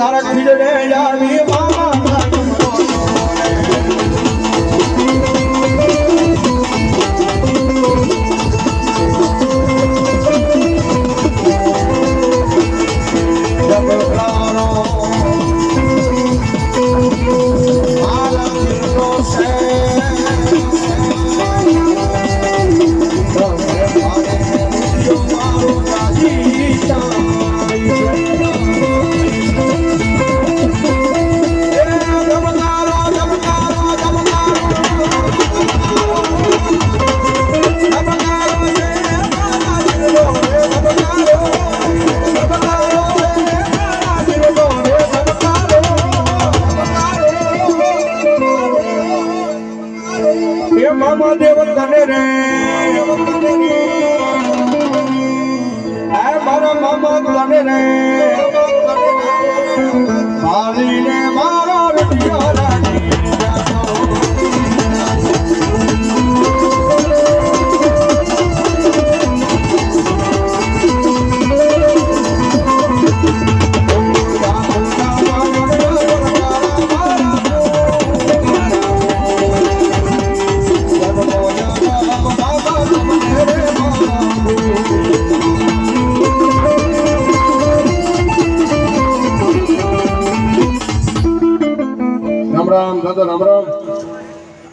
તારા ખીજડે જાવી મામા એ મામા દેવ તને રે. હે મારા મામા તને રે. મારા રટિયા રામ દાદા રામ રામ